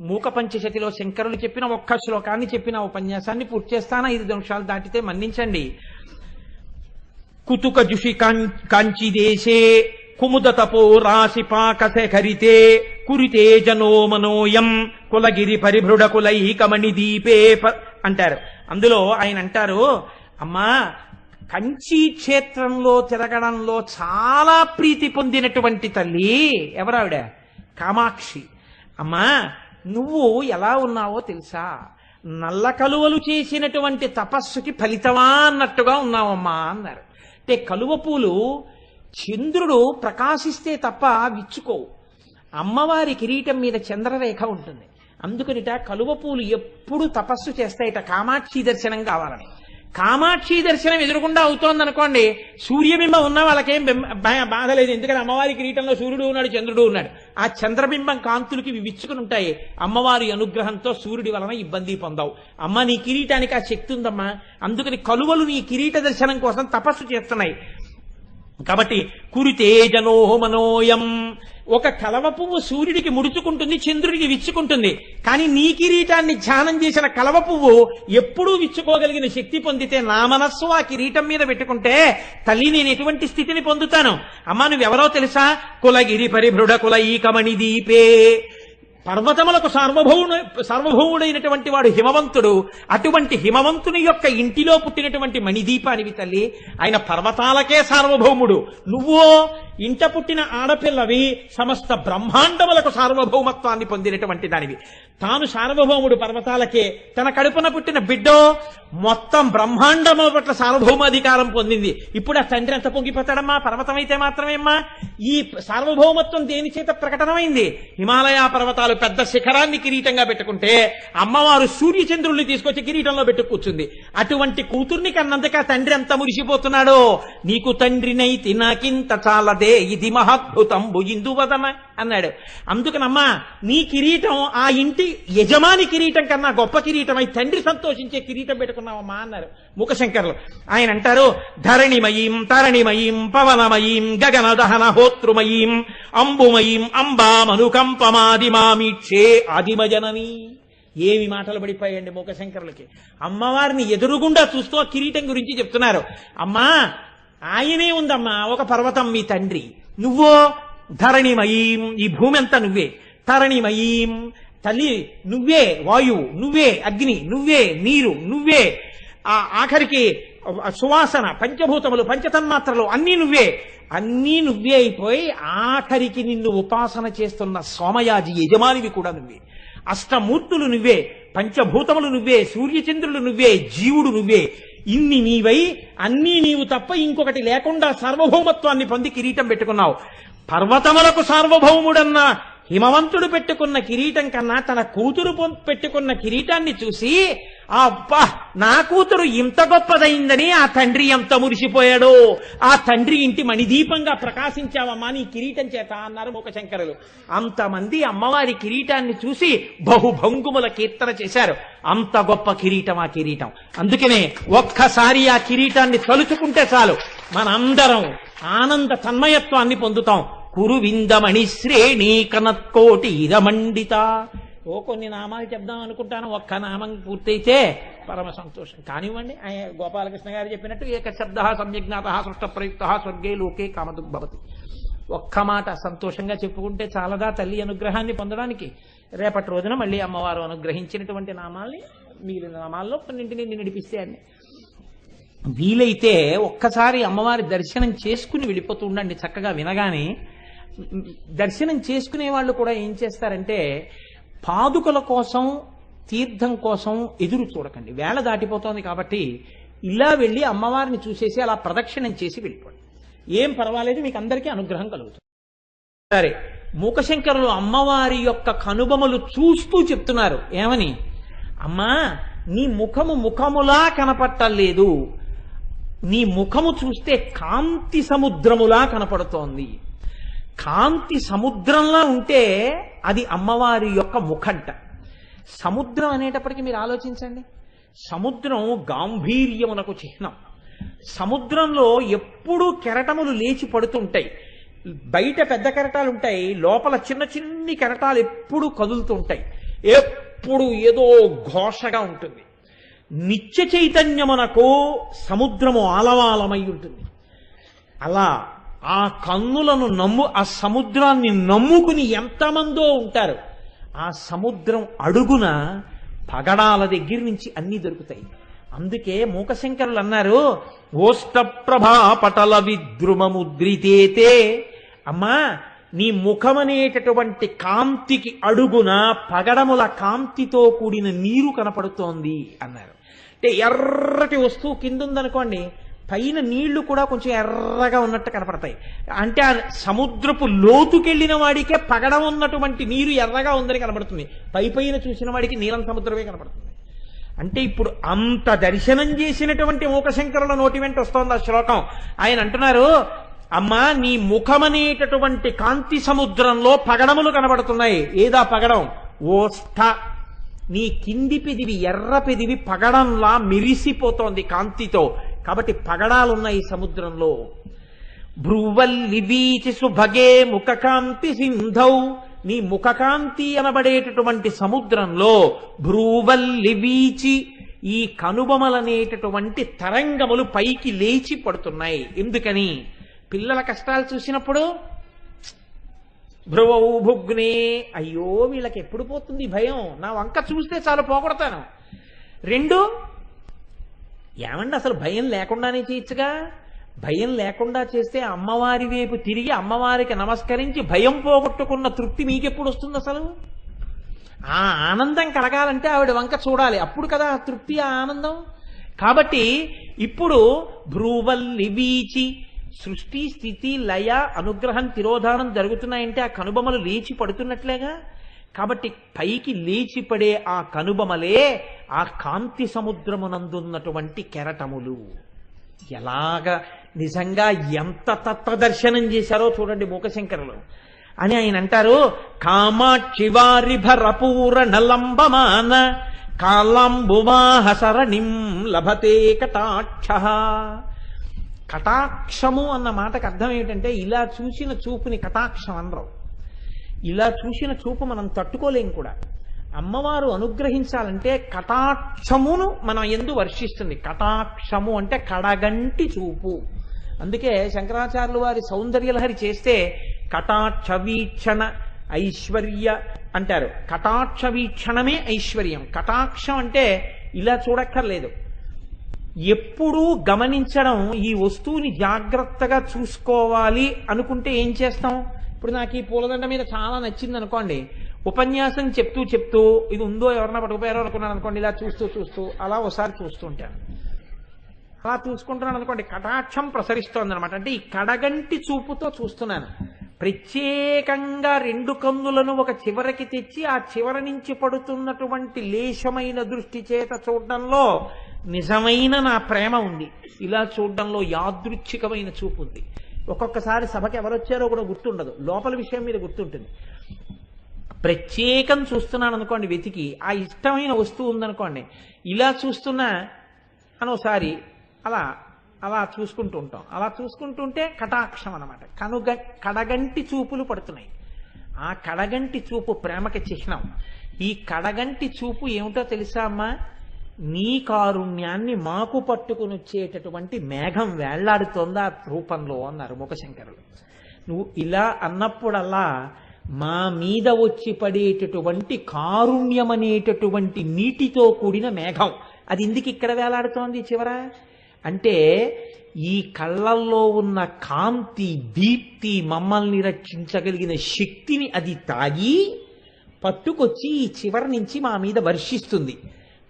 మూక పంచశతిలో శంకరులు చెప్పిన ఒక్క శ్లోకాన్ని చెప్పిన ఉపన్యాసాన్ని పూర్తి చేస్తాను? ఐదు నిమిషాలు దాటితే మన్నించండి. కుతుక జుషి కాంచి దేశే కుముద తపో రాశి పాకశేఖరితే కురితే జనో మనోయం కులగిరి పరిభృడ కులైకమణి దీపే ప- అంటారు. అందులో ఆయన అంటారు అమ్మా కంచి క్షేత్రంలో తిరగడంలో చాలా ప్రీతి పొందినటువంటి తల్లి ఎవరావిడ? కామాక్షి. అమ్మా నువ్వు ఎలా ఉన్నావో తెలుసా? నల్ల కలువలు చేసినటువంటి తపస్సుకి ఫలితమా అన్నట్టుగా ఉన్నావమ్మా అన్నారు. అంటే కలువ పూలు చంద్రుడు ప్రకాశిస్తే తప్ప విచ్చుకోవు. అమ్మవారి కిరీటం మీద చంద్రరేఖ ఉంటుంది. అందుకనిట కలువ పూలు ఎప్పుడు తపస్సు చేస్తాయిట కామాక్షి దర్శనం కావాలని. కామాక్షి దర్శనం ఎదురుకుండా అవుతోందనుకోండి సూర్యబింబం ఉన్న వాళ్ళకేం బాధ లేదు. ఎందుకంటే అమ్మవారి కిరీటంలో సూర్యుడు ఉన్నాడు చంద్రుడు ఉన్నాడు. ఆ చంద్రబింబం కాంతులకి విచ్చుకుని ఉంటాయి. అమ్మవారి అనుగ్రహంతో సూర్యుడి వలన ఇబ్బంది పొందవు. అమ్మ నీ కిరీటానికి ఆ శక్తి ఉందమ్మా. అందుకని కలువలు నీ కిరీట దర్శనం కోసం తపస్సు చేస్తున్నాయి. కాబట్టి కురితే మనోయం. ఒక కలవ పువ్వు సూర్యుడికి ముడుచుకుంటుంది చంద్రుడికి విచ్చుకుంటుంది. కానీ నీ కిరీటాన్ని ధ్యానం చేసిన కలవ పువ్వు ఎప్పుడూ విచ్చుకోగలిగిన శక్తి పొందితే నా మనస్సు ఆ కిరీటం మీద పెట్టుకుంటే తల్లి నేను ఎటువంటి స్థితిని పొందుతాను? అమ్మా నువ్వెవరో తెలుసా? కులగిరి పరిభృడ కుల ఈకమణి దీపే. పర్వతములకు సార్వభౌము సార్వభౌముడైనటువంటి వాడు హిమవంతుడు. అటువంటి హిమవంతుని యొక్క ఇంటిలో పుట్టినటువంటి మణిదీపానివి తల్లి ఆయన పర్వతాలకే సార్వభౌముడు. నువ్వో ఇంట పుట్టిన ఆడపిల్లవి సమస్త బ్రహ్మాండములకు సార్వభౌమత్వాన్ని పొందినటువంటి దానివి. తాను సార్వభౌముడు పర్వతాలకే తన కడుపున పుట్టిన బిడ్డో మొత్తం బ్రహ్మాండము పట్ల సార్వభౌమాధికారం పొందింది. ఇప్పుడు ఆ తండ్రి ఎంత పొంగిపోతాడమ్మా పర్వతమైతే మాత్రమేమ్మా? ఈ సార్వభౌమత్వం దేని చేత ప్రకటనమైంది? హిమాలయ పర్వతాలు పెద్ద శిఖరాన్ని కిరీటంగా పెట్టుకుంటే అమ్మవారు సూర్యచంద్రుల్ని తీసుకొచ్చి కిరీటంలో పెట్టు కూర్చుంది. అటువంటి కూతుర్ని కన్నందుకు ఆ తండ్రి ఎంత మురిసిపోతున్నాడో? నీకు తండ్రినైతి నాకింత చాలదే ఇది మహాద్భుతంబు ఇందువదన అన్నాడు. అందుకనమ్మా నీ కిరీటం ఆ ఇంటి యజమాని కిరీటం కన్నా గొప్ప కిరీటం అయి తండ్రి సంతోషించే కిరీటం పెట్టుకున్నామమ్మా అన్నారు ముఖశంకర్లు. ఆయన అంటారు ధరణిమయీం తరణిమయీం పవనమయీం గగన దహన హోత్రుమయీం అంబుమయీం అంబామనుకంపమాదిమామీక్షే ఆదిమజనని. ఏమి మాటలు పడిపోయాయండి మూకశంకరులకి అమ్మవారిని ఎదురుగుండా చూస్తూ ఆ కిరీటం గురించి చెప్తున్నారు. అమ్మా ఆయనే ఉందమ్మా ఒక పర్వతం మీ తండ్రి. నువ్వో ధరణిమయీం ఈ భూమి అంతా నువ్వే. తరణిమయీం తల్లి నువ్వే వాయువు నువ్వే అగ్ని నువ్వే నీరు నువ్వే ఆ ఆఖరికి సువాసన పంచభూతములు పంచతన్మాత్రలు అన్నీ నువ్వే. అన్నీ నువ్వే అయిపోయి ఆఖరికి నిన్ను ఉపాసన చేస్తున్న సోమయాజి యజమానివి కూడా నువ్వే. అష్టమూర్తులు నువ్వే పంచభూతములు నువ్వే సూర్యచంద్రులు నువ్వే జీవుడు నువ్వే. ఇన్ని నీవై అన్నీ నీవు తప్ప ఇంకొకటి లేకుండా సార్వభౌమత్వాన్ని పొంది కిరీటం పెట్టుకున్నావు. పర్వతములకు సార్వభౌముడన్న హిమవంతుడు పెట్టుకున్న కిరీటం కన్నా తన కూతురు పొం- పెట్టుకున్న కిరీటాన్ని చూసి అబ్బా నా కూతురు ఇంత గొప్పదైందని ఆ తండ్రి ఎంత మురిసిపోయాడో. ఆ తండ్రి ఇంటి మణిదీపంగా ప్రకాశించావమ్మా నీ కిరీటం చేత అన్నారు ముఖశంకరులు అంతమంది అమ్మవారి కిరీటాన్ని చూసి బహుభంగుముల కీర్తన చేశారు. అంత గొప్ప కిరీటం ఆ కిరీటం. అందుకనే ఒక్కసారి ఆ కిరీటాన్ని తలుచుకుంటే చాలు. మనందరం ఆనంద తన్మయత్వాన్ని పొందుతాం. కురువిందమణి శ్రేణి కనత్కోటి ఇదమండిత ఓ కొన్ని నామాలు చెప్దాం అనుకుంటాను ఒక్క నామం పూర్తయితే పరమ సంతోషం. కానివ్వండి ఆయన గోపాలకృష్ణ గారు చెప్పినట్టు ఏక శబ్ద సమ్యజ్ఞాత సృష్ట ప్రయుక్త స్వర్గే లోకే కామదుగ్భవతి ఒక్క మాట సంతోషంగా చెప్పుకుంటే చాలదా తల్లి అనుగ్రహాన్ని పొందడానికి? రేపటి రోజున మళ్ళీ అమ్మవారు అనుగ్రహించినటువంటి నామాల్ని మిగిలిన నామాల్లో కొన్నింటిని నడిపిస్తే అండి. వీలైతే ఒక్కసారి అమ్మవారి దర్శనం చేసుకుని వెళ్ళిపోతూ ఉండండి చక్కగా వినగానే. దర్శనం చేసుకునే వాళ్ళు కూడా ఏం చేస్తారంటే పాదుకల కోసం తీర్థం కోసం ఎదురు చూడకండి. వేళ దాటిపోతోంది కాబట్టి ఇలా వెళ్ళి అమ్మవారిని చూసేసి అలా ప్రదక్షిణం చేసి వెళ్ళిపోండి. ఏం పర్వాలేదు మీకు అందరికీ అనుగ్రహం కలుగుతుంది. సరే మూకశంకరులు అమ్మవారి యొక్క కనుబొమలు చూస్తూ చెప్తున్నారు. ఏమని? అమ్మా నీ ముఖము ముఖములా కనపట్టలేదు. నీ ముఖము చూస్తే కాంతి సముద్రములా కనపడుతోంది. కాంతి సముద్రంలా ఉంటే అది అమ్మవారి యొక్క ముఖంట. సముద్రం అనేటప్పటికీ మీరు ఆలోచించండి. సముద్రం గాంభీర్యమునకు చిహ్నం. సముద్రంలో ఎప్పుడూ కెరటములు లేచి పడుతుంటాయి. బయట పెద్ద కెరటాలు ఉంటాయి లోపల చిన్న చిన్ని కెరటాలు ఎప్పుడూ కదులుతుంటాయి. ఎప్పుడు ఏదో ఘోషగా ఉంటుంది. నిత్య చైతన్యమునకు సముద్రము ఆలవాలమై ఉంటుంది. అలా ఆ కన్నులను నమ్ము ఆ సముద్రాన్ని నమ్ముకుని ఎంతమందో ఉంటారు. ఆ సముద్రం అడుగున పగడాల దగ్గర నుంచి అన్ని దొరుకుతాయి. అందుకే మూకశంకరులు అన్నారు ఓష్టప్రభా పటల విద్రుమముద్రితేతే అమ్మా నీ ముఖమనేటటువంటి కాంతికి అడుగున పగడముల కాంతితో కూడిన నీరు కనపడుతోంది అన్నారు. అంటే ఎర్రటి వస్తువు కింద ఉందనుకోండి పైన నీళ్ళు కూడా కొంచెం ఎర్రగా ఉన్నట్టు కనపడతాయి. అంటే ఆ సముద్రపు లోతుకెళ్ళిన వాడికే పగడం ఉన్నటువంటి నీరు ఎర్రగా ఉందని కనపడుతుంది పై పైన చూసిన వాడికి నీలం సముద్రమే కనపడుతుంది అంటే ఇప్పుడు అంత దర్శనం చేసినటువంటి మూకశంకరుల నోటి వెంట వస్తోంది ఆ శ్లోకం. ఆయన అంటున్నారు అమ్మా నీ ముఖమనేటటువంటి కాంతి సముద్రంలో పగడములు కనబడుతున్నాయి. ఏదా పగడం? ఓస్థ నీ కింది పెదివి ఎర్ర పెదివి పగడంలా మెరిసిపోతోంది కాంతితో. కాబట్టి పగడాలున్నాయి సముద్రంలో భ్రువల్లి సుభగే ముఖకాంతి సింధౌ. నీ ముఖకాంతి అనబడేటటువంటి సముద్రంలో భ్రూవల్లివీచి ఈ కనుబొమలనేటటువంటి తరంగములు పైకి లేచి పడుతున్నాయి. ఎందుకని? పిల్లల కష్టాలు చూసినప్పుడు భ్రువౌ భుగ్నే అయ్యో వీళ్ళకి ఎప్పుడు పోతుంది భయం? నా వంక చూస్తే చాలు పోగొడతాను. రెండు ఏమండి అసలు భయం లేకుండానే చేయొచ్చుగా? భయం లేకుండా చేస్తే అమ్మవారి వైపు తిరిగి అమ్మవారికి నమస్కరించి భయం పోగొట్టుకున్న తృప్తి మీకెప్పుడు వస్తుంది అసలు? ఆ ఆనందం కలగాలంటే ఆవిడ వంక చూడాలి. అప్పుడు కదా ఆ తృప్తి ఆ ఆనందం. కాబట్టి ఇప్పుడు భ్రూవల్లి వీచి సృష్టి స్థితి లయ అనుగ్రహం తిరోధానం జరుగుతున్నాయంటే ఆ కనుబొమలు లేచి పడుతున్నట్లేగా? కాబట్టి పైకి లేచిపడే ఆ కనుబొమలే ఆ కాంతి సముద్రమునందున్నటువంటి కెరటములు. ఎలాగ నిజంగా ఎంత తత్వదర్శనం చేశారో చూడండి మూకశంకరులు. అని ఆయన అంటారు కామాక్షి నలంబమాన కాలాంబువాహసరణిం లభతే కటాక్ష. కటాక్షము అన్న మాటకు అర్థం ఏమిటంటే ఇలా చూసిన చూపుని కటాక్షం అనరు. ఇలా చూసిన చూపు మనం తట్టుకోలేం కూడా. అమ్మవారు అనుగ్రహించాలంటే కటాక్షమును మనం ఎందు వర్షిస్తుంది. కటాక్షము అంటే కడగంటి చూపు. అందుకే శంకరాచార్యులు వారి సౌందర్యలహరి చేస్తే కటాక్ష వీక్షణ ఐశ్వర్య అంటారు. కటాక్ష వీక్షణమే ఐశ్వర్యం. కటాక్షం అంటే ఇలా చూడక్కర్లేదు. ఎప్పుడూ గమనించడం ఈ వస్తువుని జాగ్రత్తగా చూసుకోవాలి అనుకుంటే ఏం చేస్తాం? ఇప్పుడు నాకు ఈ పూలదండ మీద చాలా నచ్చింది అనుకోండి ఉపన్యాసం చెప్తూ చెప్తూ ఇది ఉందో ఎవరన్నా పట్టుకుపోయారో అనుకున్నాను అనుకోండి ఇలా చూస్తూ చూస్తూ అలా ఒకసారి చూస్తూ ఉంటాను. అలా చూసుకుంటున్నాను అనుకోండి కటాక్షం ప్రసరిస్తోంది అనమాట అంటే ఈ కడగంటి చూపుతో చూస్తున్నాను. ప్రత్యేకంగా రెండు కన్నులను ఒక చివరికి తెచ్చి ఆ చివర నుంచి పడుతున్నటువంటి లేశమైన దృష్టి చేత చూడడంలో నిజమైన నా ప్రేమ ఉంది. ఇలా చూడడంలో యాదృచ్ఛికమైన చూపు ఉంది ఒక్కొక్కసారి సభకి ఎవరొచ్చారో కూడా గుర్తుండదు. లోపల విషయం మీద గుర్తుంటుంది. ప్రత్యేకం చూస్తున్నాను అనుకోండి వెతికి ఆ ఇష్టమైన వస్తువు ఉందనుకోండి ఇలా చూస్తున్నా అని ఒకసారి అలా అలా చూసుకుంటూ ఉంటాం. అలా చూసుకుంటుంటే కటాక్షం అనమాట కనుగ కడగంటి చూపులు పడుతున్నాయి. ఆ కడగంటి చూపు ప్రేమకి చిహ్నం. ఈ కడగంటి చూపు ఏమిటో తెలుసా అమ్మా? నీ కారుణ్యాన్ని మాకు పట్టుకుని వచ్చేటటువంటి మేఘం వేళ్ళాడుతోందా రూపంలో అన్నారు ముఖశంకరులు. నువ్వు ఇలా అన్నప్పుడల్లా మా మీద వచ్చి పడేటటువంటి కారుణ్యమనేటటువంటి నీటితో కూడిన మేఘం. అది ఎందుకు ఇక్కడ వేలాడుతోంది చివర? అంటే ఈ కళ్ళల్లో ఉన్న కాంతి దీప్తి మమ్మల్ని రక్షించగలిగిన శక్తిని అది తాగి పట్టుకొచ్చి ఈ చివరి నుంచి మా మీద వర్షిస్తుంది.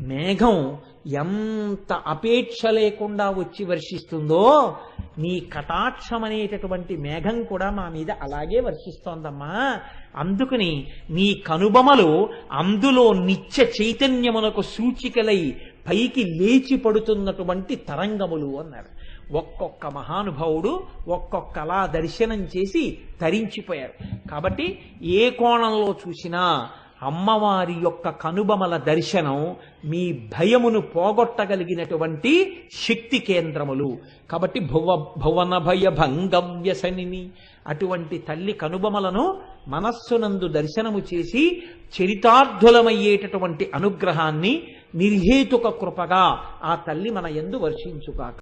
మేఘం ఎంత అపేక్ష లేకుండా వచ్చి వర్షిస్తుందో నీ కటాక్షం అనేటటువంటి మేఘం కూడా మా మీద అలాగే వర్షిస్తోందమ్మా. అందుకని నీ కనుబొమలు అందులో నిత్య చైతన్యమునకు సూచికలై పైకి లేచి పడుతున్నటువంటి తరంగములు అన్నారు. ఒక్కొక్క మహానుభావుడు ఒక్కొక్కలా దర్శనం చేసి తరించిపోయారు. కాబట్టి ఏ కోణంలో చూసినా అమ్మవారి యొక్క కనుబమల దర్శనం మీ భయమును పోగొట్టగలిగినటువంటి శక్తి కేంద్రములు. కాబట్టి భువ భువన భయ భంగవ్యసనిని అటువంటి తల్లి కనుబమలను మనస్సునందు దర్శనము చేసి చరితార్థులమయ్యేటటువంటి అనుగ్రహాన్ని నిర్హేతుక కృపగా ఆ తల్లి మన ఎందు వర్షించుగాక.